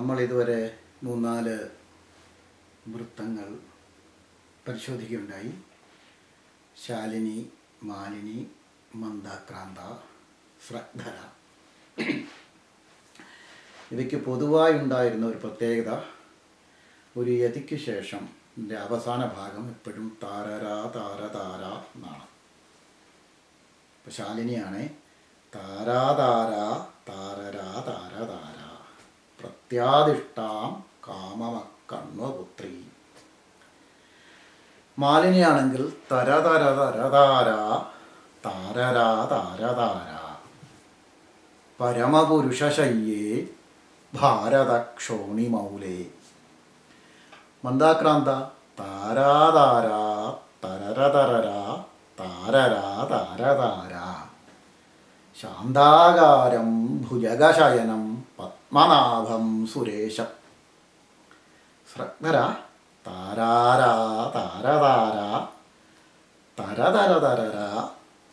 നമ്മൾ ഇതുവരെ മൂന്നാൽ വൃത്തങ്ങൾ പരിശോധിക്കുകയുണ്ടായി. ശാലിനി മാലിനി മന്ദാക്രാന്ത ശ്രദ്ധര ഇവയ്ക്ക് പൊതുവായി ഉണ്ടായിരുന്ന ഒരു പ്രത്യേകത ഒരു യതിക്ക് ശേഷം ഇതിന്റെ അവസാന ഭാഗം എപ്പോഴും താരരാ താര താര എന്നാണ്. ഇപ്പം ശാലിനിയാണ് താരാതാര താരരാ താര താര പ്രത്യാദിഷ്ടാം കാമമക്കണ്വപുത്രി. മാലിനിയാണെങ്കിൽ തര തര തര താര താരരാ താര താര. പരമപുരുഷശയ്യേ ഭാരതക്ഷോണിമൗലേ. മന്ദാക്രാന്ത താരാതാര തരരതരര താരരാ താരതാര ശാന്താകാരം ഭുജഗശയനം പത്മനാഭം സുരേശം. സ്രഗ്നര താരാരാ താരതാര തരതരതരര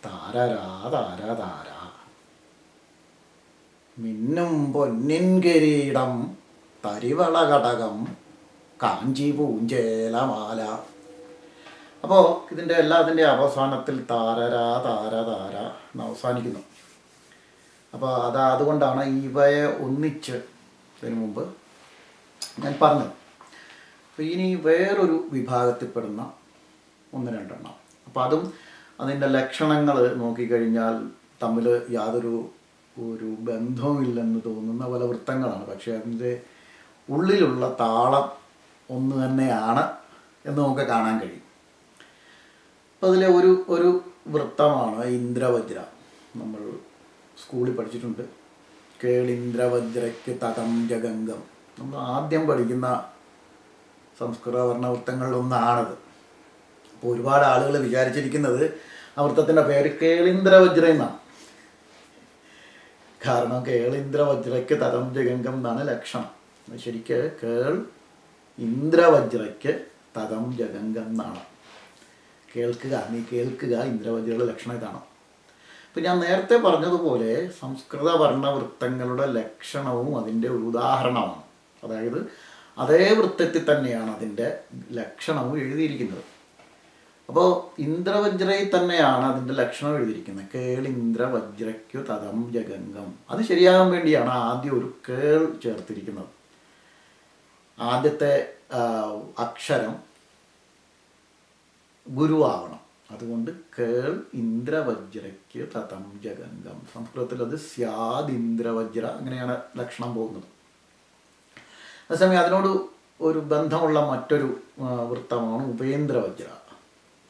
താരരാ താരതാര. മിന്നും പൊന്നിൻ കിരീടം തരിവള ഘടകം കാഞ്ചി പൂഞ്ചേലമാല അപ്പോൾ ഇതിന്റെ എല്ലാത്തിന്റെ അവസാനത്തിൽ താരരാ താര താര എന്ന് അവസാനിക്കുന്നു. അപ്പോൾ അത് അതുകൊണ്ടാണ് ഇവയെ ഒന്നിച്ച് ഇതിനു മുമ്പ് ഞാൻ പറഞ്ഞത്. അപ്പോൾ ഇനി വേറൊരു വിഭാഗത്തിൽപ്പെടുന്ന ഒന്ന് രണ്ടെണ്ണം. അപ്പോൾ അതും അതിന്റെ ലക്ഷണങ്ങൾ നോക്കിക്കഴിഞ്ഞാൽ തമ്മിൽ യാതൊരു ഒരു ബന്ധവുമില്ലെന്ന് തോന്നുന്ന പല വൃത്തങ്ങളാണ്. പക്ഷേ അതിന്റെ ഉള്ളിലുള്ള താളം ഒന്ന് തന്നെയാണ് എന്ന് നമുക്ക് കാണാൻ കഴിയും. അപ്പോൾ അതിലെ ഒരു ഒരു വൃത്തമാണ് ഇന്ദ്രവജ്ര. നമ്മൾ സ്കൂളിൽ പഠിച്ചിട്ടുണ്ട്. കേളിന്ദ്രവജ്രയ്ക്ക് തതം ജഗംഗം. നമ്മൾ ആദ്യം പഠിക്കുന്ന സംസ്കൃത വർണവൃത്തങ്ങളിലൊന്നാണത് അപ്പോൾ ഒരുപാട് ആളുകൾ വിചാരിച്ചിരിക്കുന്നത് ആ വൃത്തത്തിന്റെ പേര് കേളിന്ദ്രവജ്ര എന്നാണ്. കാരണം കേളിന്ദ്രവജ്രയ്ക്ക് തതം ജഗംഗം എന്നാണ് ലക്ഷണം. ശരിക്ക് കേൾ ഇന്ദ്രവജ്രയ്ക്ക് തതം ജഗംഗം എന്നാണ്. കേൾക്കുക നീ കേൾക്കുക ഇന്ദ്രവജ്രയുടെ ലക്ഷണം ഇതാണ്. ഇപ്പം ഞാൻ നേരത്തെ പറഞ്ഞതുപോലെ സംസ്കൃത വർണവൃത്തങ്ങളുടെ ലക്ഷണവും അതിന്റെ ഒരു ഉദാഹരണമാണ്. അതായത് അതേ വൃത്തത്തിൽ തന്നെയാണ് അതിന്റെ ലക്ഷണവും എഴുതിയിരിക്കുന്നത്. അപ്പോൾ ഇന്ദ്രവജ്രയിൽ തന്നെയാണ് അതിന്റെ ലക്ഷണം എഴുതിയിരിക്കുന്നത്. കേൾ ഇന്ദ്രവജ്രയ്ക്കു തതം ജഗംഗം. അത് ശരിയാകാൻ വേണ്ടിയാണ് ആദ്യം ഒരു കേൾ ചേർത്തിരിക്കുന്നത്. ആദ്യത്തെ അക്ഷരം ഗുരുവാവണം. അതുകൊണ്ട് കേൾ ഇന്ദ്രവജ്രയ്ക്ക് തതം ജഗംഗം. സംസ്കൃതത്തിൽ അത് സ്യാദ് ഇന്ദ്രവജ്ര അങ്ങനെയാണ് ലക്ഷണം പോകുന്നത്. അതേസമയം അതിനോട് ഒരു ബന്ധമുള്ള മറ്റൊരു വൃത്തമാണ് ഉപേന്ദ്രവജ്ര.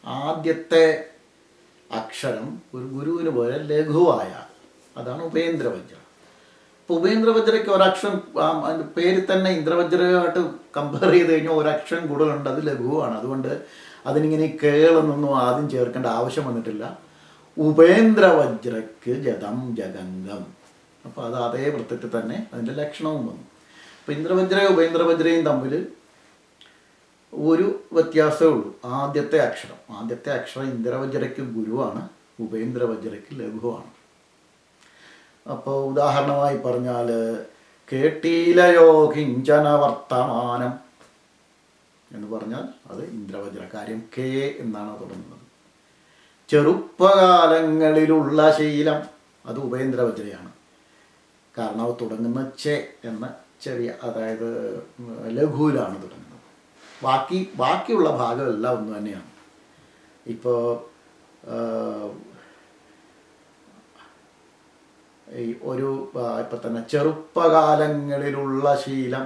ആദ്യത്തെ അക്ഷരം ഒരു ഗുരുവിന് പോലെ ലഘുവായ അതാണ് ഉപേന്ദ്രവജ്ര. അപ്പോൾ ഉപേന്ദ്രവജ്രയ്ക്ക് ഒരക്ഷരം പേര് തന്നെ ഇന്ദ്രവജ്രയുമായിട്ട് കമ്പയർ ചെയ്ത് കഴിഞ്ഞാൽ ഒരക്ഷരം കൂടുതലുണ്ട് അത് ലഘുവാണ്. അതുകൊണ്ട് അതിനിങ്ങനെ കേളെന്നൊന്നും ആദ്യം ചേർക്കേണ്ട ആവശ്യം വന്നിട്ടില്ല. ഉപേന്ദ്രവജ്രക്ക് ജതം ജഗംഗം. അപ്പോൾ അത് അതേ വൃത്തത്തിൽ തന്നെ അതിന്റെ ലക്ഷണവും വന്നു. അപ്പോൾ ഇന്ദ്രവജ്രയും ഉപേന്ദ്രവജ്രയും തമ്മിൽ ഒരു വ്യത്യാസമേ ഉള്ളൂ. ആദ്യത്തെ അക്ഷരം. ആദ്യത്തെ അക്ഷരം ഇന്ദ്രവജ്രയ്ക്ക് ഗുരുവാണ് ഉപേന്ദ്രവജ്രയ്ക്ക് ലഘുവാണ്. അപ്പോൾ ഉദാഹരണമായി പറഞ്ഞാൽ കേട്ടീലയോ കിഞ്ചന വർത്തമാനം. എന്ന് പറഞ്ഞാൽ അത് ഇന്ദ്രവജ്ര കാര്യം കെ എന്നാണ് തുടങ്ങുന്നത്. ചെറുപ്പകാലങ്ങളിലുള്ള ശീലം അത് ഉപേന്ദ്രവജ്രയാണ്. കാരണം അത് തുടങ്ങുന്ന ചെ എന്ന ചെറിയ അതായത് ലഘുവിലാണ് തുടങ്ങുന്നത്. ബാക്കി ബാക്കിയുള്ള ഭാഗമെല്ലാം ഒന്ന് തന്നെയാണ്. ഇപ്പോൾ ഈ ഒരു ഇപ്പം തന്നെ ചെറുപ്പകാലങ്ങളിലുള്ള ശീലം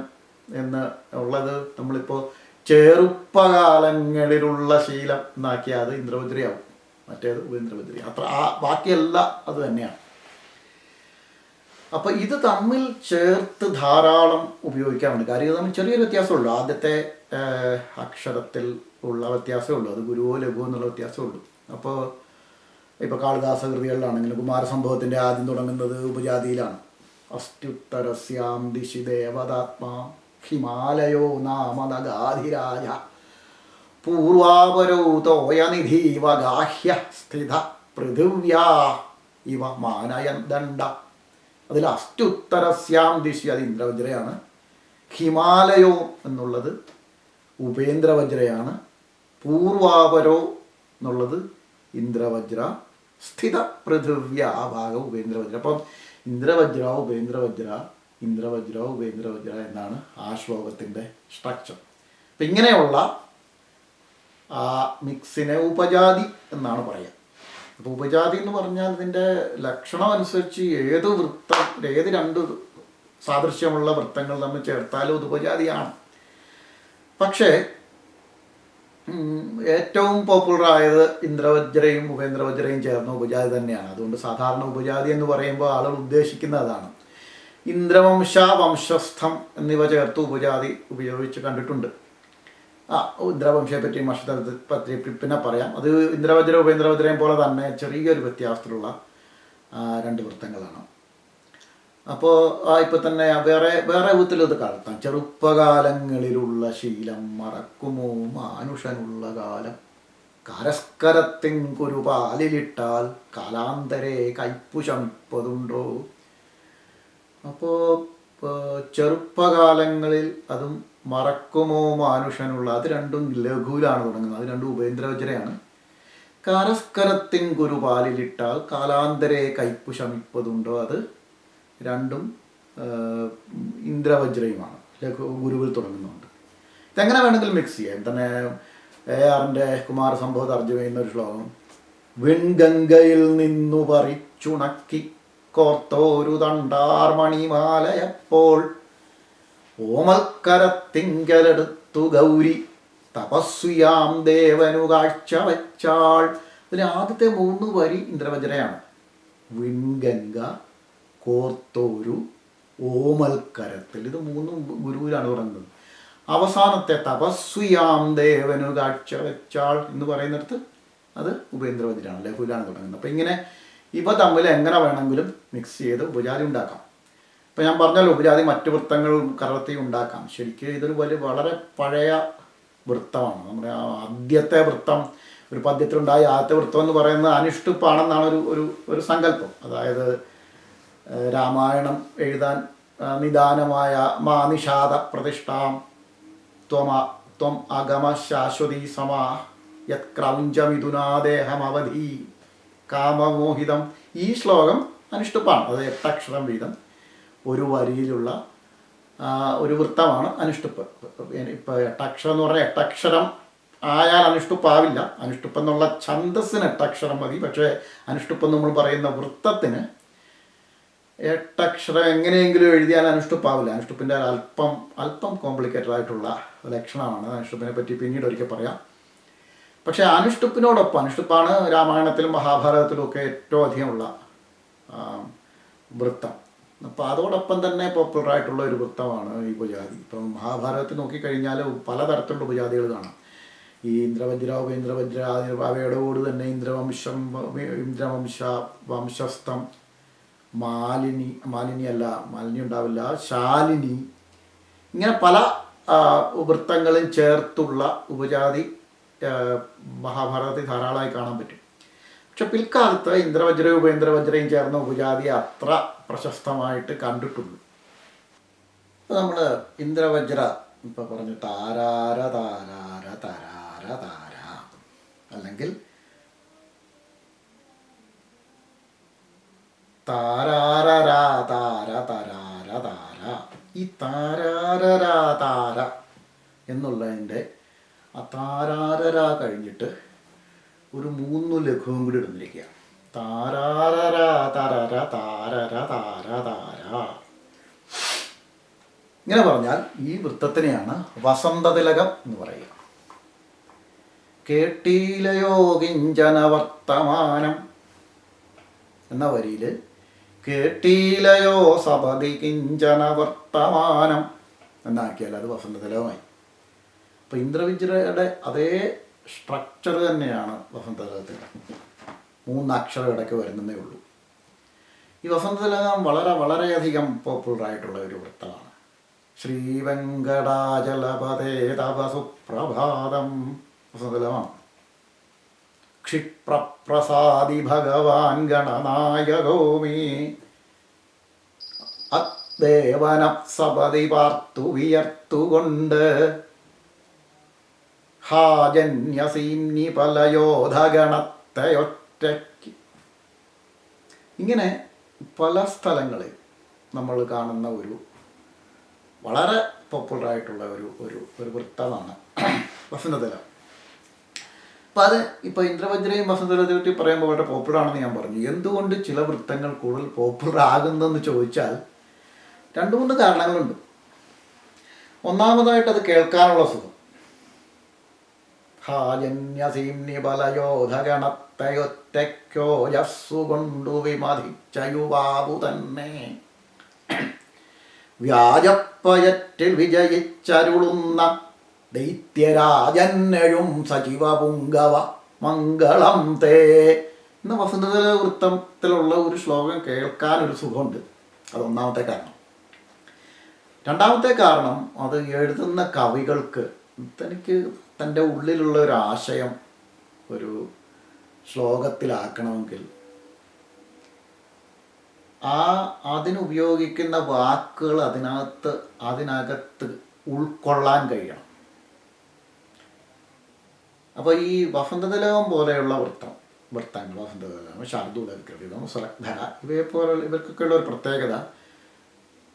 എന്ന് ഉള്ളത് നമ്മളിപ്പോൾ ചെറുപ്പകാലങ്ങളിലുള്ള ശീലം എന്നാക്കിയാൽ അത് ഇന്ദ്രഭദ്രയാവും മറ്റേത് ഉപേന്ദ്രഭദ്രി അത്ര ആ ബാക്കിയല്ല അത് തന്നെയാണ്. അപ്പോൾ ഇത് തമ്മിൽ ചേർത്ത് ധാരാളം ഉപയോഗിക്കാറുണ്ട് കാര്യം തമ്മിൽ ചെറിയൊരു വ്യത്യാസമുള്ളൂ ആദ്യത്തെ അക്ഷരത്തിൽ ഉള്ള വ്യത്യാസമേ ഉള്ളൂ. അത് ഗുരുവോ ലഘുവോ എന്നുള്ള വ്യത്യാസമേ ഉള്ളൂ. അപ്പോൾ ഇപ്പോൾ കാളിദാസ കൃതികളിലാണെങ്കിലും കുമാരസംഭവത്തിന്റെ ആദ്യം തുടങ്ങുന്നത് ഉപജാതിയിലാണ്. അസ്ത്യുത്തരസ്യാം ദിശി ദേവതാത്മാ ഹിമാലയോ നാമനഗാധിരാജ. പൂർവാപരോ തോയനിധീവ ഗാഹ്യ സ്ഥിത പൃഥിവ്യാ ഇവ മാനയൻ ദണ്ഡ അതിൽ അസ്റ്റുത്തരസ്യാം ദിശി അത് ഇന്ദ്രവജ്രയാണ്. ഹിമാലയോ എന്നുള്ളത് ഉപേന്ദ്രവജ്രയാണ്. പൂർവാപരോ എന്നുള്ളത് ഇന്ദ്രവജ്ര. സ്ഥിത പൃഥിവ്യ ആ ഭാഗം ഉപേന്ദ്രവജ്ര. അപ്പം ഇന്ദ്രവജ്ര ഉപേന്ദ്രവജ്ര ഇന്ദ്രവജ്ര ഉപേന്ദ്രവജ്ര എന്നാണ് ആ ശ്ലോകത്തിന്റെ സ്ട്രക്ചർ അപ്പം ഇങ്ങനെയുള്ള ആ മിക്സിനെ ഉപജാതി എന്നാണ് പറയുക. അപ്പോൾ ഉപജാതി എന്ന് പറഞ്ഞാൽ ഇതിന്റെ ലക്ഷണം അനുസരിച്ച് ഏത് വൃത്തം ഏത് രണ്ട് സാദൃശ്യമുള്ള വൃത്തങ്ങൾ നമ്മൾ ചേർത്താലും അത് ഉപജാതിയാണ്. പക്ഷേ ഏറ്റവും പോപ്പുലർ ആയത് ഇന്ദ്രവജ്രയും ഉപേന്ദ്രവജ്രയും ചേർന്ന ഉപജാതി തന്നെയാണ്. അതുകൊണ്ട് സാധാരണ ഉപജാതി എന്ന് പറയുമ്പോൾ ആളുകൾ ഉദ്ദേശിക്കുന്ന അതാണ്. ഇന്ദ്രവംശ വംശസ്ഥം എന്നിവ ചേർത്ത് ഉപജാതി ഉപയോഗിച്ച് കണ്ടിട്ടുണ്ട്. ആ ഇന്ദ്രവംശയെ പറ്റി മഷത്തെ പറ്റി പിന്നെ പറയാം. അത് ഇന്ദ്രവജ്ര ഉപേന്ദ്രവജ്രയും പോലെ തന്നെ ചെറിയൊരു വ്യത്യാസത്തിലുള്ള രണ്ട് വൃത്തങ്ങളാണ്. അപ്പോൾ ഇപ്പൊ തന്നെ വേറെ വേറെ വിധത്തിൽ ഇത് കടത്താം. ചെറുപ്പകാലങ്ങളിലുള്ള ശീലം മറക്കുമോ? മാനുഷനുള്ള കാലം. കരസ്കരത്തിൻ കുരു പാലിലിട്ടാൽ കാലാന്തരെ കയ്പു ശമിപ്പതുണ്ടോ അപ്പോൾ ചെറുപ്പകാലങ്ങളിൽ അതും മറക്കുമോ മാനുഷനുള്ള അത് രണ്ടും ലഘുവിലാണ് തുടങ്ങുന്നത്. അത് രണ്ടും ഉപേന്ദ്രവജ്രയാണ്. കാരസ്കരത്തിൻ കുരു പാലിലിട്ടാൽ കാലാന്തരെ കയ്പു ശമിപ്പതുണ്ടോ? അത് രണ്ടും ഇന്ദ്രവജ്രയുമാണ്. ഗുരുവിൽ തുടങ്ങുന്നുണ്ട്. ഇതെങ്ങനെ വേണമെങ്കിലും മിക്സ് ചെയ്യാം. തന്നെ എ ആറിന്റെ കുമാരസംഭവ തർജമ ചെയ്യുന്ന ഒരു ശ്ലോകം വെൺഗംഗയിൽ നിന്നു പറിച്ചുണക്കി കോർത്തോരു തണ്ടാർമണിമാലയപ്പോൾ ഓമൽക്കരത്തിങ്കലെടുത്തു ഗൗരി. തപസ്വിയാം ദേവനു കാഴ്ച വച്ചാൾ. ഇതിലെ ആദ്യത്തെ മൂന്ന് വരി ഇന്ദ്രവജ്രയാണ്. വിൺഗംഗ കോർത്തോരു ഓമൽക്കരത്തിൽ. ഇത് മൂന്നും ഗുരുവിലാണ് പറയുന്നത് അവസാനത്തെ തപസ്വിയാം ദേവനു കാഴ്ച വെച്ചാൾ എന്ന് പറയുന്നിടത്ത് അത് ഉപേന്ദ്രവജ്രാണ് ലഘുവിലാണ് തുടങ്ങുന്നത്. അപ്പം ഇങ്ങനെ ഇവ തമ്മിൽ എങ്ങനെ വേണമെങ്കിലും മിക്സ് ചെയ്ത് ഉപജാതി ഉണ്ടാക്കാം. ഇപ്പം ഞാൻ പറഞ്ഞല്ലോ ഉപജാതി മറ്റു വൃത്തങ്ങളും കറത്തി ഉണ്ടാക്കാം. ശരിക്കും ഇതൊരു വലിയ വളരെ പഴയ വൃത്തമാണ്. നമ്മുടെ ആദ്യത്തെ വൃത്തം ഒരു പദ്യത്തിലുണ്ടായ ആദ്യത്തെ വൃത്തം എന്ന് പറയുന്നത് അനിഷ്ടുപ്പാണെന്നാണ് ഒരു ഒരു ഒരു സങ്കല്പം. അതായത് രാമായണം എഴുതാൻ നിദാനമായ മാ നിഷാദ പ്രതിഷ്ഠാം ത്വമ ത്വം അഗമ ശാശ്വതി സമാ യത് ക്രൗഞ്ചമിഥുനാദേഹമവധി കാമമോഹിതം ഈ ശ്ലോകം അനുഷ്ടുപ്പാണ്. അത് എട്ടക്ഷരം വീതം. ഒരു വരിയിലുള്ള ഒരു വൃത്തമാണ് അനുഷ്ടുപ്പ്. ഇപ്പോൾ എട്ടക്ഷരം എന്ന് പറഞ്ഞാൽ എട്ടക്ഷരം ആയാൽ അനുഷ്ടുപ്പാവില്ല. അനുഷ്ടുപ്പ് എന്നുള്ള ഛന്തസ്സിന് എട്ടക്ഷരം മതി. പക്ഷേ അനുഷ്ടുപ്പ് നമ്മൾ പറയുന്ന വൃത്തത്തിന് എട്ടക്ഷരം എങ്ങനെയെങ്കിലും എഴുതിയാൽ അനുഷ്ടുപ്പാവില്ല. അനുഷ്ടുപ്പിന്റെ അല്പം അല്പം കോംപ്ലിക്കേറ്റഡ് ആയിട്ടുള്ള ലക്ഷണമാണ് അനുഷ്ടുപ്പിനെ പറ്റി പിന്നീട് ഒരിക്കൽ പറയാം. പക്ഷേ അനുഷ്ടുപ്പിനോടൊപ്പം അനുഷ്ടുപ്പാണ് രാമായണത്തിലും മഹാഭാരതത്തിലും ഒക്കെ ഏറ്റവും അധികമുള്ള വൃത്തം. അപ്പോൾ അതോടൊപ്പം തന്നെ പോപ്പുലറായിട്ടുള്ള ഒരു വൃത്തമാണ് ഈ ഉപജാതി. ഇപ്പം മഹാഭാരതത്തിൽ നോക്കിക്കഴിഞ്ഞാൽ പലതരത്തിലുള്ള ഉപജാതികൾ കാണാം. ഈ ഇന്ദ്രവജ്ര ഉപേന്ദ്രവജ്ര അവയോട് തന്നെ ഇന്ദ്രവംശം ഇന്ദ്രവംശ വംശസ്ഥം മാലിനി മാലിനി അല്ല മാലിനി ഉണ്ടാവില്ല ശാലിനി. ഇങ്ങനെ പല വൃത്തങ്ങളും ചേർത്തുള്ള ഉപജാതി മഹാഭാരതത്തിൽ ധാരാളമായി കാണാൻ പറ്റും. പക്ഷെ പിൽക്കാലത്ത് ഇന്ദ്രവജ്രയും ഉപേന്ദ്രവജ്രയും ചേർന്ന ഉപജാതി അത്ര പ്രശസ്തമായിട്ട് കണ്ടിട്ടുള്ളൂ നമ്മൾ ഇന്ദ്രവജ്ര ഇപ്പം പറഞ്ഞു താരാര താരാര താരാര താര അല്ലെങ്കിൽ താരാരരാ താര താരാര താര ഈ താരാരരാ താര എന്നുള്ളതിന്റെ ആ താരാരര കഴിഞ്ഞിട്ട് ഒരു മൂന്ന് ലഘുവും കൂടി ഇടുന്നിരിക്കുക. താരാരര തരര താരര താര താര. ഇങ്ങനെ പറഞ്ഞാൽ ഈ വൃത്തത്തിനെയാണ് വസന്തതിലകം എന്ന് പറയുക. കേട്ടീലയോ കിഞ്ചന വർത്തമാനം എന്ന വരിയിൽ കേട്ടീലയോ സപതി കിഞ്ചന വർത്തമാനം എന്നാക്കിയാൽ അത് വസന്തതിലകമായി അപ്പോൾ ഇന്ദ്രവിജ്രയുടെ അതേ സ്ട്രക്ചർ തന്നെയാണ് വസന്തതിലകത്തിൽ മൂന്ന് ഇടയ്ക്ക് വരുന്നതേ ഉള്ളൂ. ഈ വസന്തതിലകം വളരെ വളരെയധികം പോപ്പുലർ ആയിട്ടുള്ള ഒരു വൃത്തമാണ്. ശ്രീവെങ്കടാചലപതേ തപസുപ്രഭാതം സുപ്രഭാതം വസന്തതിലകമാണ് ക്ഷിപ്രപ്രസാദി ഭഗവാൻ ഗണനായകോ മേ പാർത്തു വിയർത്തുകൊണ്ട് ഹാജന്യസീന്നി പലയോധഗണത്തെയൊറ്റയ്ക്ക് ഇങ്ങനെ പല സ്ഥലങ്ങളിൽ നമ്മൾ കാണുന്ന ഒരു വളരെ പോപ്പുലർ ആയിട്ടുള്ള ഒരു ഒരു ഒരു വൃത്തമാണ് വസന്തതല. അപ്പം അത് ഇപ്പോൾ ഇന്ദ്രവജ്രയും വസന്തതലത്തെ പറ്റി പറയുമ്പോൾ വളരെ പോപ്പുലർ ആണെന്ന് ഞാൻ പറഞ്ഞു. എന്തുകൊണ്ട് ചില വൃത്തങ്ങൾ കൂടുതൽ പോപ്പുലർ ആകുന്നതെന്ന് ചോദിച്ചാൽ രണ്ട് മൂന്ന് കാരണങ്ങളുണ്ട്. ഒന്നാമതായിട്ട് അത് കേൾക്കാനുള്ള സുഖം. ഹാജന്യസീന്യബലയോധഗണത്തെയൊറ്റയ്ക്കോ യസ്സുകൊണ്ടു വിമതിച്ച യുവാവു തന്നെ. വ്യാജപ്പയറ്റിൽ വിജയിച്ചരുളുന്ന ദൈത്യരാജന്നഴും സജീവ പുങ്കവ മംഗളം തേ. എന്ന വസന്തതല വൃത്തത്തിലുള്ള ഒരു ശ്ലോകം കേൾക്കാൻ ഒരു സുഖമുണ്ട്. അത് ഒന്നാമത്തെ കാരണം. രണ്ടാമത്തെ കാരണം അത് എഴുതുന്ന കവികൾക്ക് തനിക്ക് തന്റെ ഉള്ളിലുള്ള ഒരു ആശയം ഒരു ശ്ലോകത്തിലാക്കണമെങ്കിൽ ആ അതിനുപയോഗിക്കുന്ന വാക്കുകൾ അതിനകത്ത് അതിനകത്ത് ഉൾക്കൊള്ളാൻ കഴിയണം. അപ്പോൾ ഈ വസന്തതലകം പോലെയുള്ള വൃത്തം വൃത്തങ്ങൾ വസന്തതലകം ശാർദൂലം സ്വലഗ്ധര ഇവയെ പോലുള്ള ഇവർക്കൊക്കെയുള്ള ഒരു പ്രത്യേകത.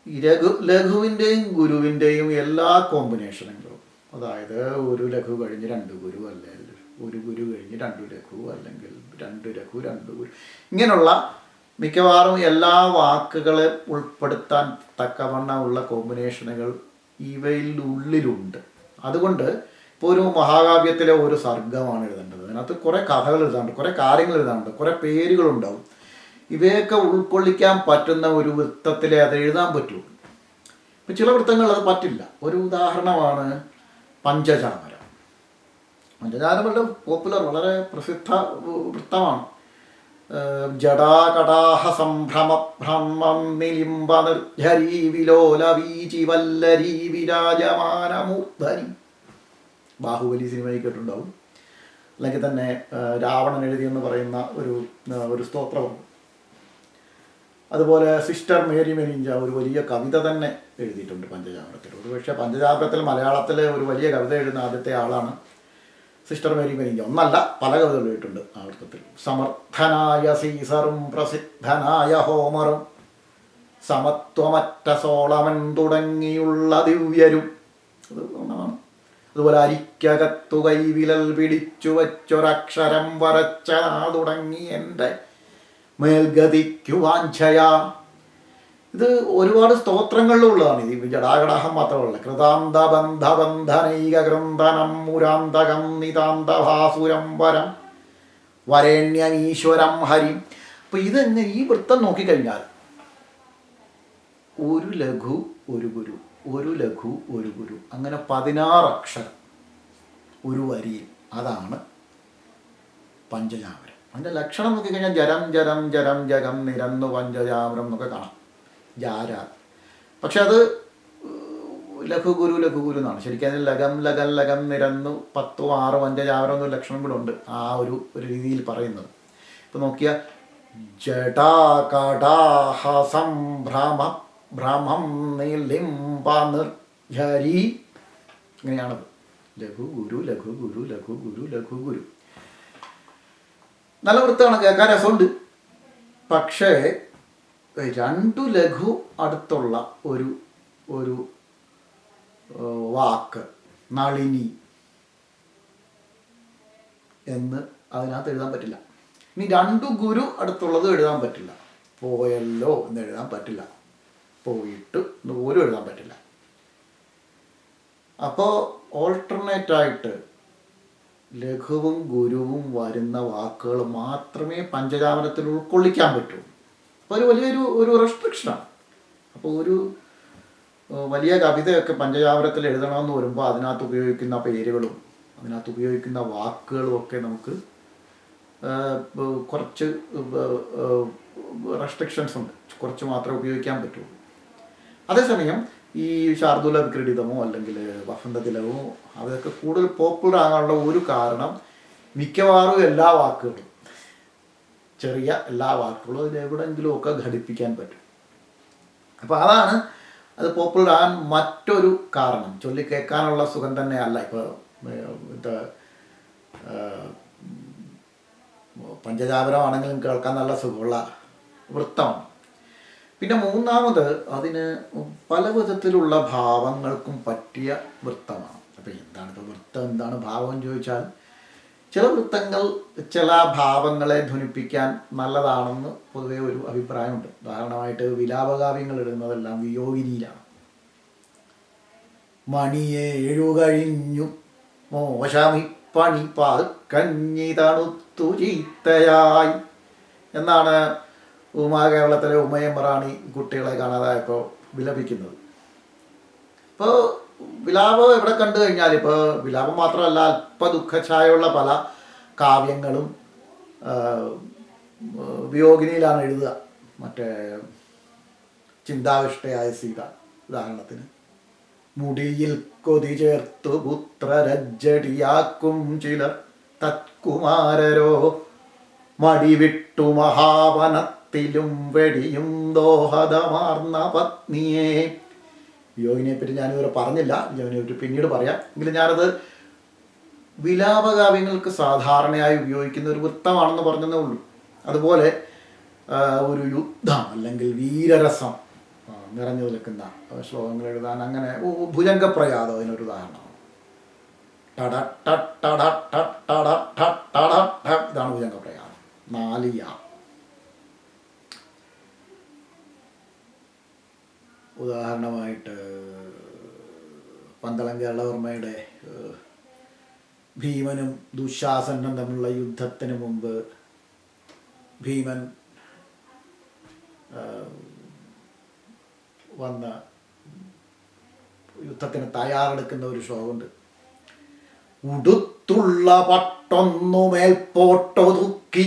ലഘു ലഘുവിന്റെയും ഗുരുവിന്റെയും എല്ലാ കോമ്പിനേഷനുകളും അതായത് ഒരു ലഘു കഴിഞ്ഞ് രണ്ട് ഗുരു അല്ലെങ്കിൽ ഒരു ഗുരു കഴിഞ്ഞ് രണ്ട് ലഘു അല്ലെങ്കിൽ രണ്ട് ലഘു രണ്ട് ഗുരു. ഇങ്ങനെയുള്ള മിക്കവാറും എല്ലാ വാക്കുകളെ ഉൾപ്പെടുത്താൻ തക്കവണ്ണമുള്ള കോമ്പിനേഷനുകൾ ഇവയിൽ ഉള്ളിലുണ്ട് അതുകൊണ്ട് ഇപ്പോൾ ഒരു മഹാകാവ്യത്തിലെ ഒരു സർഗമാണ് എഴുതേണ്ടത്. അതിനകത്ത് കുറേ കഥകൾ എഴുതാനുണ്ട് കുറേ കാര്യങ്ങൾ എഴുതാനുണ്ട് കുറേ പേരുകളുണ്ടാവും. ഇവയൊക്കെ ഉൾക്കൊള്ളിക്കാൻ പറ്റുന്ന ഒരു വൃത്തത്തിലെ അത് എഴുതാൻ പറ്റുള്ളൂ ഇപ്പം ചില വൃത്തങ്ങൾ അത് പറ്റില്ല. ഒരു ഉദാഹരണമാണ് പഞ്ചചാമരം. പഞ്ചചാരം വളരെ പോപ്പുലർ വളരെ പ്രസിദ്ധ വൃത്തമാണ്. ജടാകടാഹ സംഭ്രമ ഭ്രമം നിലിംബ നിർജരീ വിലോല വീചി വല്ലരീ വിരാജമാനമൂർധനി ബാഹുബലി സിനിമയിൽ കേട്ടിട്ടുണ്ടാവും. അല്ലെങ്കിൽ തന്നെ രാവണൻ എഴുതിയെന്ന് പറയുന്ന ഒരു ഒരു സ്തോത്രമുണ്ട്. അതുപോലെ സിസ്റ്റർ മേരി മെനിഞ്ച ഒരു വലിയ കവിത തന്നെ എഴുതിയിട്ടുണ്ട് പഞ്ചജാപനത്തിൽ. ഒരു പക്ഷേ പഞ്ചജാമരത്തിൽ മലയാളത്തിലെ ഒരു വലിയ കവിത എഴുതുന്ന ആദ്യത്തെ ആളാണ് സിസ്റ്റർ മേരി മെനിഞ്ച. ഒന്നല്ല പല കവിതകൾ എഴുതിയിട്ടുണ്ട് ആവർത്തത്തിൽ സമർത്ഥനായ സീസറും പ്രസിദ്ധനായ ഹോമറും സമത്വമറ്റ സോളമൻ തുടങ്ങിയുള്ള ദിവ്യരും. അത് ഒന്നാണ്. അതുപോലെ അരിക്കകത്തു കൈവിലൽ പിടിച്ചു വച്ചൊരക്ഷരം വരച്ച തുടങ്ങി എന്റെ മേൽഗതിക്കു വാഞ്ചയാ ഇത് ഒരുപാട് സ്തോത്രങ്ങളിലുള്ളതാണ്. ഇത് ജടാകടാഹം മാത്രമല്ല. കൃതാന്ത ബന്ധ ബന്ധനൈക കൃന്ദനം മുരാന്തകം നിതാന്ത ഭാസുരം വരം വരേണ്യം ഈശ്വരം ഹരി. അപ്പൊ ഇതെങ്ങനെ ഈ വൃത്തം നോക്കിക്കഴിഞ്ഞാൽ ഒരു ലഘു ഒരു ഗുരു ഒരു ലഘു ഒരു ഗുരു അങ്ങനെ പതിനാറ് അക്ഷരം ഒരു വരിയിൽ. അതാണ് പഞ്ചജാമരം അതിന്റെ ലക്ഷണം നോക്കിക്കഴിഞ്ഞാൽ ജരം ജരം ജരം ജഗം നിരന്നു പഞ്ചജാമരം എന്നൊക്കെ കാണാം. ജാര. പക്ഷെ അത് ലഘു ഗുരു ലഘു ഗുരു എന്നാണ്. ശരിക്കും അതിന് ലഗം ലഗം ലഗം നിരന്നു പത്തും ആറും പഞ്ചജാമരം എന്നൊരു ലക്ഷണം കൂടെ ഉണ്ട് ആ ഒരു ഒരു രീതിയിൽ പറയുന്നത്. ഇപ്പം നോക്കിയ ജടാകടാഹസം ഭ്രാമ ഭ്രമം നിലിംബ ലഘു ഗുരു ലഘു ഗുരു ലഘു ഗുരു ലഘു ഗുരു. നല്ല വൃത്തമാണ് കേൾക്കാൻ രസമുണ്ട്. പക്ഷേ രണ്ടു ലഘു അടുത്തുള്ള ഒരു ഒരു വാക്ക് നളിനി എന്ന് അതിനകത്ത് എഴുതാൻ പറ്റില്ല. ഇനി രണ്ടു ഗുരു അടുത്തുള്ളത് എഴുതാൻ പറ്റില്ല. പോയല്ലോ എന്ന് എഴുതാൻ പറ്റില്ല. പോയിട്ട് എന്ന് പോലും എഴുതാൻ പറ്റില്ല. അപ്പോൾ ഓൾട്ടർനേറ്റ് ആയിട്ട് ലഘുവും ഗുരുവും വരുന്ന വാക്കുകൾ മാത്രമേ പഞ്ചജാമരത്തിൽ ഉൾക്കൊള്ളിക്കാൻ പറ്റൂ. അപ്പോൾ ഒരു വലിയൊരു ഒരു റെസ്ട്രിക്ഷനാണ് അപ്പോൾ ഒരു വലിയ കവിതയൊക്കെ പഞ്ചജാമരത്തിൽ എഴുതണമെന്ന് വരുമ്പോൾ അതിനകത്ത് ഉപയോഗിക്കുന്ന പേരുകളും അതിനകത്ത് ഉപയോഗിക്കുന്ന വാക്കുകളും ഒക്കെ നമുക്ക് കുറച്ച് റെസ്ട്രിക്ഷൻസ് ഉണ്ട്. കുറച്ച് മാത്രമേ ഉപയോഗിക്കാൻ പറ്റുള്ളൂ അതേസമയം ഈ ശാർദൂല വിക്രീഡിതമോ അല്ലെങ്കിൽ വസന്തതിലമോ അതൊക്കെ കൂടുതൽ പോപ്പുലർ ആകാനുള്ള ഒരു കാരണം മിക്കവാറും എല്ലാ വാക്കുകളും ചെറിയ എല്ലാ വാക്കുകളും എവിടെയെങ്കിലും ഒക്കെ ഘടിപ്പിക്കാൻ പറ്റും. അപ്പോൾ അതാണ് അത് പോപ്പുലർ ആകാൻ മറ്റൊരു കാരണം. ചൊല്ലി കേൾക്കാനുള്ള സുഖം തന്നെയല്ല. ഇപ്പോൾ ഇത് പഞ്ചജാപരമാണെങ്കിലും കേൾക്കാൻ നല്ല സുഖമുള്ള വൃത്തമാണ്. പിന്നെ മൂന്നാമത് അതിന് പല വിധത്തിലുള്ള ഭാവങ്ങൾക്കും പറ്റിയ വൃത്തമാണ്. അപ്പം എന്താണ് ഇപ്പോൾ വൃത്തം എന്താണ് ഭാവം ചോദിച്ചാൽ ചില വൃത്തങ്ങൾ ചില ഭാവങ്ങളെ ധ്വനിപ്പിക്കാൻ നല്ലതാണെന്ന് പൊതുവേ ഒരു അഭിപ്രായമുണ്ട്. ഉദാഹരണമായിട്ട് വിലാപകാവ്യങ്ങൾ ഇടുന്നതെല്ലാം വിയോഗിനിയിലാണ്. മണിയെ എഴു കഴിഞ്ഞു പണി പാൽ കഞ്ഞി തണുത്തു ചീത്തയായി. എന്നാണ് ഉമാ കേരളത്തിലെ ഉമയമ്പ്രാണി കുട്ടികളെ കാണാതായപ്പോൾ വിലപിക്കുന്നത്. ഇപ്പോൾ വിലാപം എവിടെ കണ്ടു കഴിഞ്ഞാൽ ഇപ്പോൾ വിലാപം മാത്രമല്ല അല്പ ദുഃഖഛായുള്ള പല കാവ്യങ്ങളും ഉപയോഗിനിയിലാണ് എഴുതുക. മറ്റേ ചിന്താവിഷ്ടയായ സീത ഉദാഹരണത്തിന്. മുടിയിൽ കൊതി ചേർത്തു പുത്രരജ്ജടിയാക്കും ചിലർ തത്കുമാരരോ മടിവിട്ടു മഹാവനത്തിലും വെടിയും ദോഹദമാർന്ന പത്നിയെ. യോഗിനെ പറ്റി ഞാനിതുവരെ പറഞ്ഞില്ല. യോഗിനെ പറ്റി പിന്നീട് പറയാം. എങ്കിലും ഞാനത് വിലാപകാവ്യങ്ങൾക്ക് സാധാരണയായി ഉപയോഗിക്കുന്ന ഒരു വൃത്തമാണെന്ന് പറഞ്ഞതേ ഉള്ളൂ. അതുപോലെ ഒരു യുദ്ധം അല്ലെങ്കിൽ വീരരസം നിറഞ്ഞു നിൽക്കുന്ന ശ്ലോകങ്ങൾ എഴുതാൻ അങ്ങനെ ഭുജംഗപ്രയാതം അതിനൊരു ഉദാഹരണമാണ്. ഇതാണ് ഭുജംഗപ്രയാതം. നാല് ഉദാഹരണമായിട്ട് പന്തളം കേരളവർമ്മയുടെ ഭീമനും ദുശാസനും തമ്മിലുള്ള യുദ്ധത്തിന് മുമ്പ് ഭീമൻ വന്ന യുദ്ധത്തിന് തയ്യാറെടുക്കുന്ന ഒരു ശ്ലോകമുണ്ട്. ഉടുത്തുള്ള പട്ടൊന്നു മേൽപോട്ടൊതുക്കി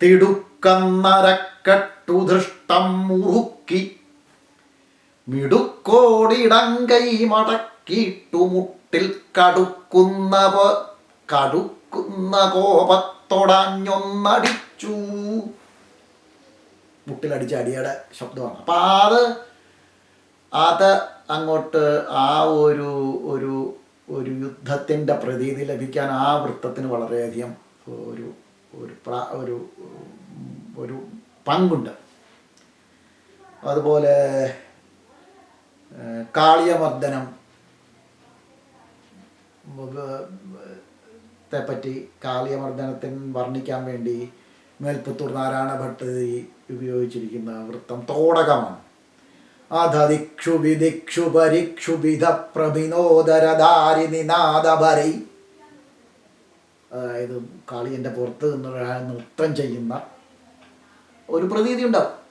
തിടുക്കന്നരക്കട്ടു ദൃഷ്ടം മുറുക്കി മിടുക്കോടിടങ്കൈ മടക്കിയിട്ടു മുട്ടിൽ കടുക്കുന്ന പ- കടുക്കുന്ന കോപത്തോടഞ്ഞൊന്നടിച്ചു. മുട്ടിലടിച്ച അടിയുടെ ശബ്ദമാണ്. അപ്പം അത് അത് അങ്ങോട്ട് ആ ഒരു ഒരു ഒരു യുദ്ധത്തിന്റെ പ്രതീതി ലഭിക്കാൻ ആ വൃത്തത്തിന് വളരെയധികം ഒരു ഒരു പ്രാ ഒരു ഒരു പങ്കുണ്ട്. അതുപോലെ കാളിയമർദ്ദനം പറ്റി കാളിയമർദ്ദനത്തിന് വർണിക്കാൻ വേണ്ടി മേൽപ്പത്തൂർ നാരായണ ഭട്ട് ഉപയോഗിച്ചിരിക്കുന്ന വൃത്തം തോടകമാണ്. അധദിക്ഷു വിദിക്ഷു പരിക്ഷു വിധ പ്രഭിനോദരധാരി അതായത് കാളിയന്റെ പുറത്ത് നിന്ന് നൃത്തം ചെയ്യുന്ന ഒരു പ്രതീതി ഉണ്ടാവും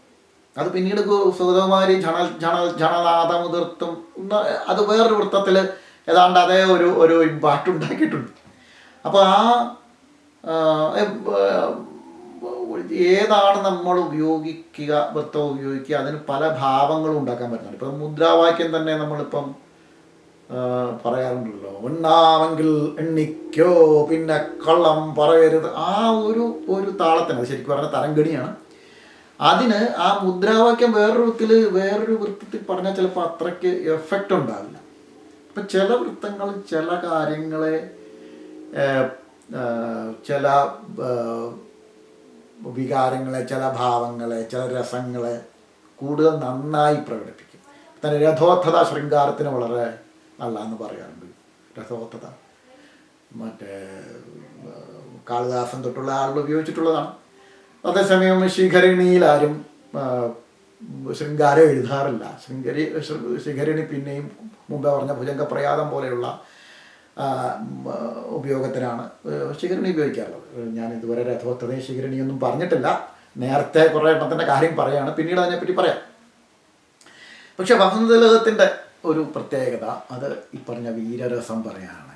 അത് പിന്നീട് സുഗതകുമാരി ജണൽ ജണൽ ഝണനാഥമുതിർത്തും എന്ന- അത് വേറൊരു വൃത്തത്തിൽ ഏതാണ്ട് അതേ ഒരു ഒരു ഇമ്പാക്റ്റ് ഉണ്ടാക്കിയിട്ടുണ്ട്. അപ്പോൾ ആ ഏതാണ് നമ്മൾ ഉപയോഗിക്കുക വൃത്തം ഉപയോഗിക്കുക അതിന് പല ഭാവങ്ങളും ഉണ്ടാക്കാൻ പറ്റുന്നുണ്ട്. ഇപ്പം മുദ്രാവാക്യം തന്നെ നമ്മളിപ്പം പറയാറുണ്ടല്ലോ. ഉണ്ണാമെങ്കിൽ എണ്ണിക്കോ പിന്നെ കള്ളം പറയരുത്. ആ ഒരു ഒരു താളത്തിന് അത് ശരിക്കും പറഞ്ഞാൽ തരംഗണിയാണ്. അതിന് ആ മുദ്രാവാക്യം വേറൊരു വൃത്തിൽ വേറൊരു വൃത്തത്തിൽ പറഞ്ഞാൽ ചിലപ്പോൾ അത്രയ്ക്ക് എഫക്റ്റ് ഉണ്ടാവില്ല. അപ്പം ചില വൃത്തങ്ങൾ ചില കാര്യങ്ങളെ ചില വികാരങ്ങളെ ചില ഭാവങ്ങളെ ചില രസങ്ങളെ കൂടുതൽ നന്നായി പ്രകടിപ്പിക്കും. തന്നെ രഥോത്ഥത ശൃംഗാരത്തിന് വളരെ നല്ലതെന്ന് പറയാറുണ്ട്. രഥോത്ഥത. മറ്റേ കാളിദാസം തൊട്ടുള്ള ആളുകൾ ഉപയോഗിച്ചിട്ടുള്ളതാണ്. അതേസമയം ശിഖരിണിയിൽ ആരും ശൃംഗാരം എഴുതാറില്ല. ശൃംഗരി ശിഖരിണി പിന്നെയും മുമ്പേ പറഞ്ഞ ഭുജംഗപ്രയാതം പോലെയുള്ള ഉപയോഗത്തിനാണ് ശിഖരിണി ഉപയോഗിക്കാറുള്ളത്. ഞാൻ ഇതുവരെ രഥോത്തതയും ശിഖരിണിയൊന്നും പറഞ്ഞിട്ടില്ല. നേരത്തെ കുറേ എണ്ണത്തിന്റെ കാര്യം പറയുകയാണ് പിന്നീട് അതിനെപ്പറ്റി പറയാം. പക്ഷെ വസന്തലകത്തിന്റെ ഒരു പ്രത്യേകത അത് ഈ പറഞ്ഞ വീരരസം പറയുകയാണെങ്കിൽ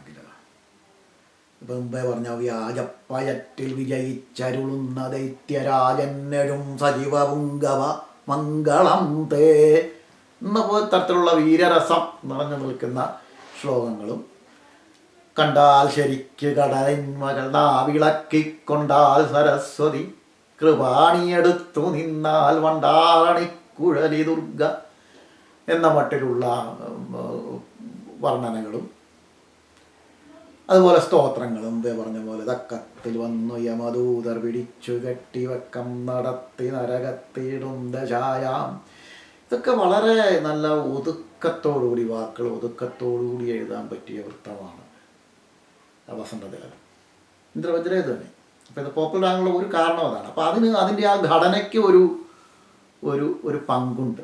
ഇപ്പൊ മുമ്പേ പറഞ്ഞ വ്യാജപ്പയറ്റിൽ വിജയിച്ചരുളുന്ന ദൈത്യരാജന്നഴും സജീവപുങ്കവ മംഗളം തേ. എന്ന പോലെ തരത്തിലുള്ള വീരരസം നിറഞ്ഞു നിൽക്കുന്ന ശ്ലോകങ്ങളും കണ്ടാൽ ശരിക്ക് കടലിന്മകൾ നാവിളക്കിക്കൊണ്ടാൽ സരസ്വതി കൃപാണിയെടുത്തു നിന്നാൽ വണ്ടാളണിക്കുഴലി ദുർഗ എന്ന മട്ടിലുള്ള വർണനകളും അതുപോലെ സ്തോത്രങ്ങളും ദേ പറഞ്ഞ പോലെ തക്കത്തിൽ വന്നു യമദൂതർ പിടിച്ചു കെട്ടി വെക്കം നടത്തി നരകത്തിടും ദശായാം ഇതൊക്കെ വളരെ നല്ല ഒതുക്കത്തോടുകൂടി വാക്കുകൾ ഒതുക്കത്തോടുകൂടി എഴുതാൻ പറ്റിയ വൃത്തമാണ് വസന്തതിലകം ഇന്ദ്രവജ്ര ഇത് തന്നെ. അപ്പോൾ ഇത് പോപ്പുലർ ആകാനുള്ള ഒരു കാരണം അതാണ്. അപ്പോൾ അതിന് അതിന്റെ ആ ഘടനയ്ക്ക് ഒരു ഒരു ഒരു പങ്കുണ്ട്.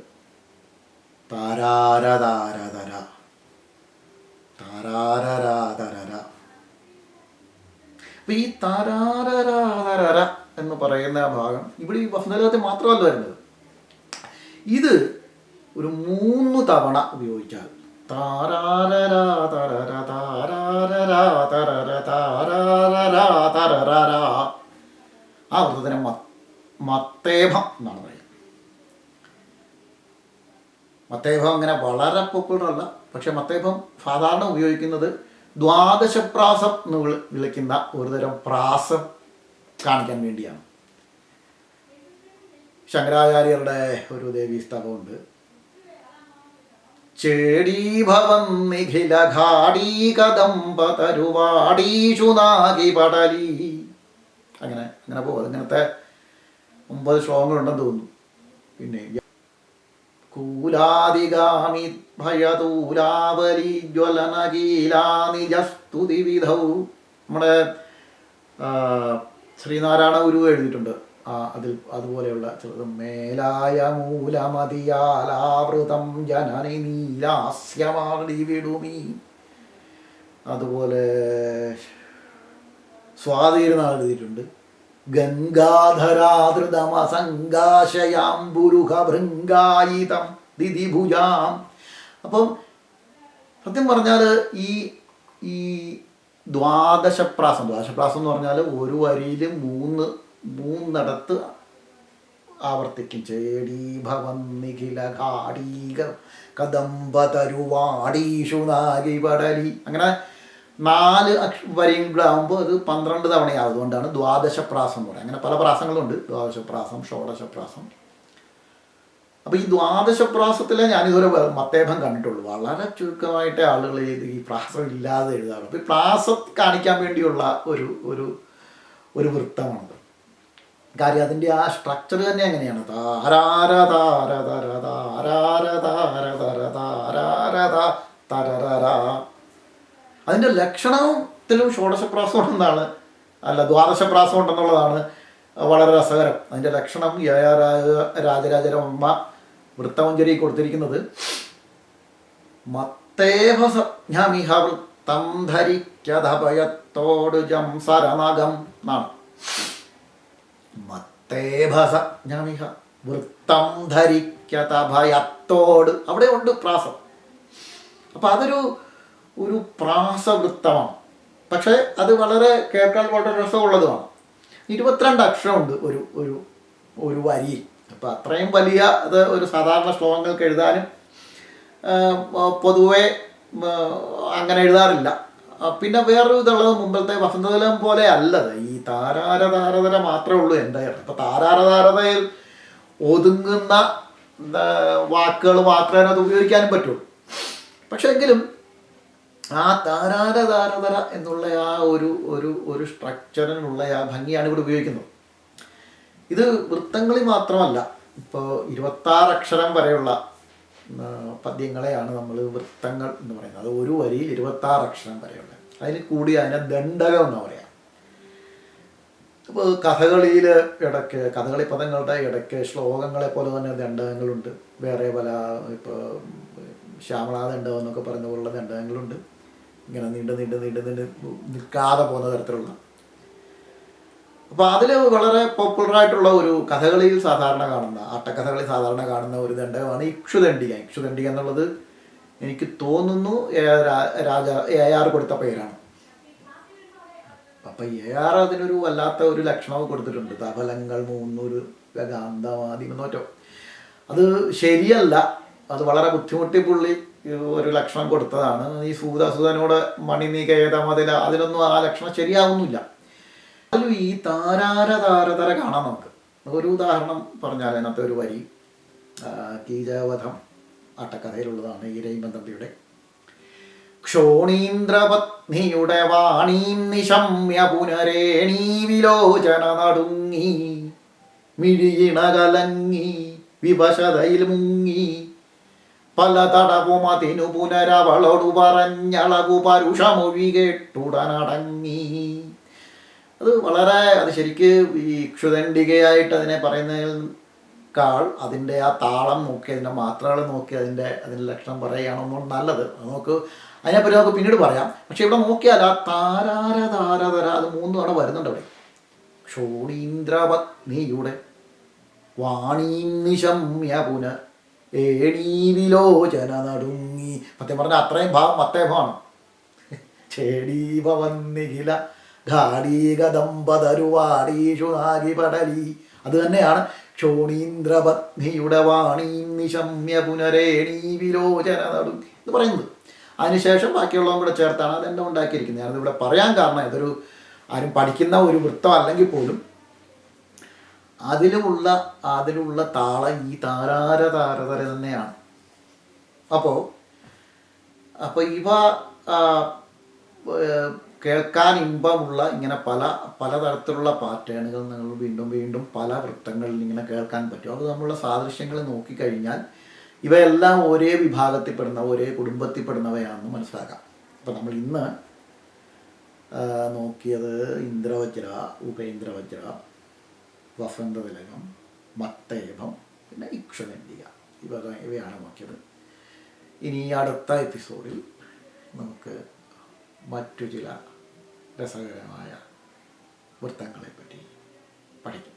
താരാര താരാരരാതരര അപ്പൊ ഈ താരാരരാതരര എന്ന് പറയുന്ന ആ ഭാഗം ഇവിടെ ഈ വസന്തലോകത്തെ മാത്രമല്ല വരുന്നത്. ഇത് ഒരു മൂന്ന് തവണ ഉപയോഗിച്ചാൽ ആ വൃത്തത്തിനെ മത്തേഭം എന്നാണ് പറയുന്നത്. മത്തേഭം അങ്ങനെ വളരെ പോപ്പുലർ അല്ല. പക്ഷെ മത്തേഭം സാധാരണ ഉപയോഗിക്കുന്നത് ദ്വാദശപ്രാസം എന്ന് വിളി- വിളിക്കുന്ന ഒരുതരം പ്രാസം കാണിക്കാൻ വേണ്ടിയാണ്. ശങ്കരാചാര്യരുടെ ഒരു ദേവീസ്തവമുണ്ട്. ചേടീഭവം നിഖില ഘാടീ കദംബതരുവാടീഷു നാഗി പടലി. അങ്ങനെ അങ്ങനെ പോകും അങ്ങനത്തെ ഒമ്പത് ശ്ലോകങ്ങളുണ്ടെന്ന് തോന്നുന്നു. പിന്നെ കൂലാദിഗാമി ഭയതൂലാവലി ജ്വലനകീലാനിജസ്തുതി വിധൗ നമ്മുടെ ശ്രീനാരായണ ഗുരു എഴുതിയിട്ടുണ്ട്. ആ അതിൽ അതുപോലെയുള്ള ചെറുതും. മേലായ മൂലമതിയാലാവൃതം ജനനി നീലാസ്യമാടി വിടുമീ. അതുപോലെ സ്വാധീനം എഴുതിയിട്ടുണ്ട്. ഗംഗാധരാധൃതമസങ്കാശയാംബുരുഹ ഭൃംഗായിതം ദിദിഭുജാം അപ്പം സത്യം പറഞ്ഞാൽ ഈ ഈ ദ്വാദശപ്രാസം ദ്വാദശപ്രാസം എന്ന് പറഞ്ഞാൽ ഒരു വരിയിൽ മൂന്ന് മൂന്നിടത്ത് ആവർത്തിക്കും. ചേടി ഭവൻ നിഖില കാടീക കദംബ തരുവാടീഷു നാഗി പടലി അങ്ങനെ നാല് അക്ഷ വരിയും അത് പന്ത്രണ്ട് തവണയാവും. അതുകൊണ്ടാണ് ദ്വാദശപ്രാസം എന്ന് പറയുന്നത്. അങ്ങനെ പല പ്രാസങ്ങളുണ്ട്. ദ്വാദശപ്രാസം ഷോഡശപ്രാസം. അപ്പോൾ ഈ ദ്വാദശ പ്രാസത്തിലെ ഞാനിതുവരെ മത്തേഭം കണ്ടിട്ടുള്ളൂ. വളരെ ചുരുക്കമായിട്ട് ആളുകൾ ഈ പ്രാസം ഇല്ലാതെ എഴുതാറുള്ളൂ അപ്പോൾ ഈ പ്രാസം കാണിക്കാൻ വേണ്ടിയുള്ള ഒരു ഒരു ഒരു വൃത്തമുണ്ട്. കാര്യം അതിന്റെ ആ സ്ട്രക്ചർ തന്നെ അങ്ങനെയാണ്. അതിന്റെ ലക്ഷണത്തിലും ഷോഡശപ്രാസം ഉണ്ടെന്നാണ് അല്ല ദ്വാദശപ്രാസം ഉണ്ടെന്നുള്ളതാണ് വളരെ രസകരം. അതിന്റെ ലക്ഷണം രാജരാജരമ്മ വൃത്തമഞ്ജരി കൊടുത്തിരിക്കുന്നത്. മത്തേഭസജ്ഞമിഹ വൃത്തം ധരിക്കഥഭയത്തോടു ജം സരനകം എന്നാണ്. മത്തേഭസജ്ഞമിഹ വൃത്തം ധരിക്കഥഭയത്തോട് അവിടെ ഉണ്ട് പ്രാസം. അപ്പം അതൊരു ഒരു പ്രാസവൃത്തമാണ്. പക്ഷേ അത് വളരെ കേൾക്കാൻ വളരെ രസമുള്ളതുമാണ്. ഇരുപത്തിരണ്ട് അക്ഷരമുണ്ട് ഒരു ഒരു ഒരു വരിയിൽ. അപ്പം അത്രയും വലിയ അത് ഒരു സാധാരണ ശ്ലോകങ്ങൾക്ക് എഴുതാനും പൊതുവേ അങ്ങനെ എഴുതാറില്ല. പിന്നെ വേറൊരു ഇതുള്ളത് മുമ്പത്തെ വസന്തതലം പോലെ അല്ലത്. ഈ താരാര താരതര മാത്രമേ ഉള്ളൂ എന്റെ അപ്പം താരാര താരതയിൽ ഒതുങ്ങുന്ന വാക്കുകൾ മാത്രമേ അത് ഉപയോഗിക്കാനും പറ്റുള്ളൂ പക്ഷെ എങ്കിലും ആ താരാര താരതര എന്നുള്ള ആ ഒരു ഒരു ഒരു സ്ട്രക്ചറിനുള്ള ആ ഭംഗിയാണ് ഇവിടെ ഉപയോഗിക്കുന്നത്. ഇത് വൃത്തങ്ങളിൽ മാത്രമല്ല. ഇപ്പോൾ ഇരുപത്താറ് അക്ഷരം വരെയുള്ള പദ്യങ്ങളെയാണ് നമ്മൾ വൃത്തങ്ങൾ എന്ന് പറയുന്നത്. അത് ഒരു വരിയിൽ ഇരുപത്താറ് അക്ഷരം വരെയുള്ള അതിൽ കൂടി അതിനെ ദണ്ഡകം എന്ന് പറയാം. ഇപ്പോൾ കഥകളിയിൽ ഇടയ്ക്ക് കഥകളി പദങ്ങളുടെ ഇടയ്ക്ക് ശ്ലോകങ്ങളെ പോലെ തന്നെ ദണ്ഡകങ്ങളുണ്ട്. വേറെ പല ഇപ്പോൾ ശ്യാമളാ ദണ്ഡകം എന്നൊക്കെ പറഞ്ഞ പോലുള്ള ദണ്ഡകങ്ങളുണ്ട്. ഇങ്ങനെ നീണ്ട് നീണ്ട് നീണ്ട് നീണ്ട് നിൽക്കാതെ പോകുന്ന തരത്തിലുള്ള അപ്പോൾ അതിൽ വളരെ പോപ്പുലർ ആയിട്ടുള്ള ഒരു കഥകളിയിൽ സാധാരണ കാണുന്ന ആട്ടക്കഥകളിൽ സാധാരണ കാണുന്ന ഒരു ദണ്ഡകമാണ് ഇക്ഷുദണ്ഡിക. ഇക്ഷുദണ്ഡിക എന്നുള്ളത് എനിക്ക് തോന്നുന്നു രാജ എ ആർ കൊടുത്ത പേരാണ്. അപ്പം എ ആർ അതിനൊരു വല്ലാത്ത ഒരു ലക്ഷണവും കൊടുത്തിട്ടുണ്ട്. തഫലങ്ങൾ മൂന്നൂര് ഗാന്ധാവാദി എന്നോറ്റോ അത് ശരിയല്ല. അത് വളരെ ബുദ്ധിമുട്ടി പുള്ളി ഒരു ലക്ഷണം കൊടുത്തതാണ്. ഈ സൂതാസുതനോട് മണി നീ കേതമതില അതിലൊന്നും ആ ലക്ഷണം ശരിയാവുന്നില്ല. അതിലും ഈ താരാര താരതര കാണാം നമുക്ക്. ഒരു ഉദാഹരണം പറഞ്ഞാൽ അതിനകത്ത് ഒരു വരി കീജാവധം അട്ടക്കഥയിലുള്ളതാണ് ആട്ടക്കഥയിലുള്ളതാണ് ഈ രൈമൻ തമ്പിയുടെ. ക്ഷോണീന്ദ്രപത്നിയുടെ വാണീം നിശമ്യ പുനരേണീ വിലോചന നടുങ്ങി മിഴിയിണ കലങ്ങി വിവശതയിൽ മുങ്ങി പല തടവുമതിനു പുനരവളോടു പറഞ്ഞളവു പരുഷമൊഴി കേട്ടുടനടങ്ങി. അത് വളരെ അത് ശരിക്ക് ഈ ക്ഷുദണ്ഡികയായിട്ട് അതിനെ പറയുന്നതിനേക്കാൾ അതിന്റെ ആ താളം നോക്കി അതിന്റെ മാത്രകൾ നോക്കി അതിന്റെ അതിന്റെ ലക്ഷണം പറയുകയാണെന്നും നല്ലത്. നമുക്ക് അതിനെപ്പറ്റി നമുക്ക് പിന്നീട് പറയാം. പക്ഷെ ഇവിടെ നോക്കിയാൽ ആ താരാര താരതര അത് മൂന്നും അവിടെ വരുന്നുണ്ട് അവിടെ ക്ഷോണീന്ദ്രപത്നിയുടെ വാണീം പുന ഏണീവിലോചന നടുങ്ങി. സത്യം പറഞ്ഞാൽ അത്രയും ഭാവം മത്തേഭാണ് ചേടീപവന്നിഖില ഘാടീകദമ്പതരുവാടീഷു നാഗിപടലി അത് തന്നെയാണ് ക്ഷോണീന്ദ്രപത്നിയുടെ വാണീം നിശമ്യ പുനരേണീ വിലോചന നടും എന്ന് പറയുന്നത്. അതിനുശേഷം ബാക്കിയുള്ളതും കൂടെ ചേർത്താണ് അതെന്നെ ഉണ്ടാക്കിയിരിക്കുന്നത്? ഞാനത് ഇവിടെ പറയാൻ കാരണം ഇതൊരു ആരും പഠിക്കുന്ന ഒരു വൃത്തം അല്ലെങ്കിൽ പോലും അതിലുമുള്ള അതിലുള്ള താളം ഈ താരാര താരതര തന്നെയാണ്. അപ്പോൾ അപ്പോൾ ഇവ കേൾക്കാൻ ഇമ്പമുള്ള ഇങ്ങനെ പല പലതരത്തിലുള്ള പാറ്റേണുകൾ നിങ്ങൾ വീണ്ടും വീണ്ടും പല വൃത്തങ്ങളിൽ ഇങ്ങനെ കേൾക്കാൻ പറ്റും. അത് നമ്മളുടെ സാദൃശ്യങ്ങൾ നോക്കിക്കഴിഞ്ഞാൽ ഇവയെല്ലാം ഒരേ വിഭാഗത്തിൽപ്പെടുന്ന ഒരേ കുടുംബത്തിൽപ്പെടുന്നവയാണെന്ന് മനസ്സിലാക്കാം. അപ്പോൾ നമ്മൾ ഇന്ന് നോക്കിയത് ഇന്ദ്രവജ്ര ഉപേന്ദ്രവജ്ര വസന്തതിലകം മത്തേഭം പിന്നെ ഇക്ഷുനന്ദിക ഇവ ഇവയാണ് നോക്കിയത്. ഇനി അടുത്ത എപ്പിസോഡിൽ നമുക്ക് മറ്റു ചില രസകരമായ വൃത്തങ്ങളെപ്പറ്റി പഠിക്കും.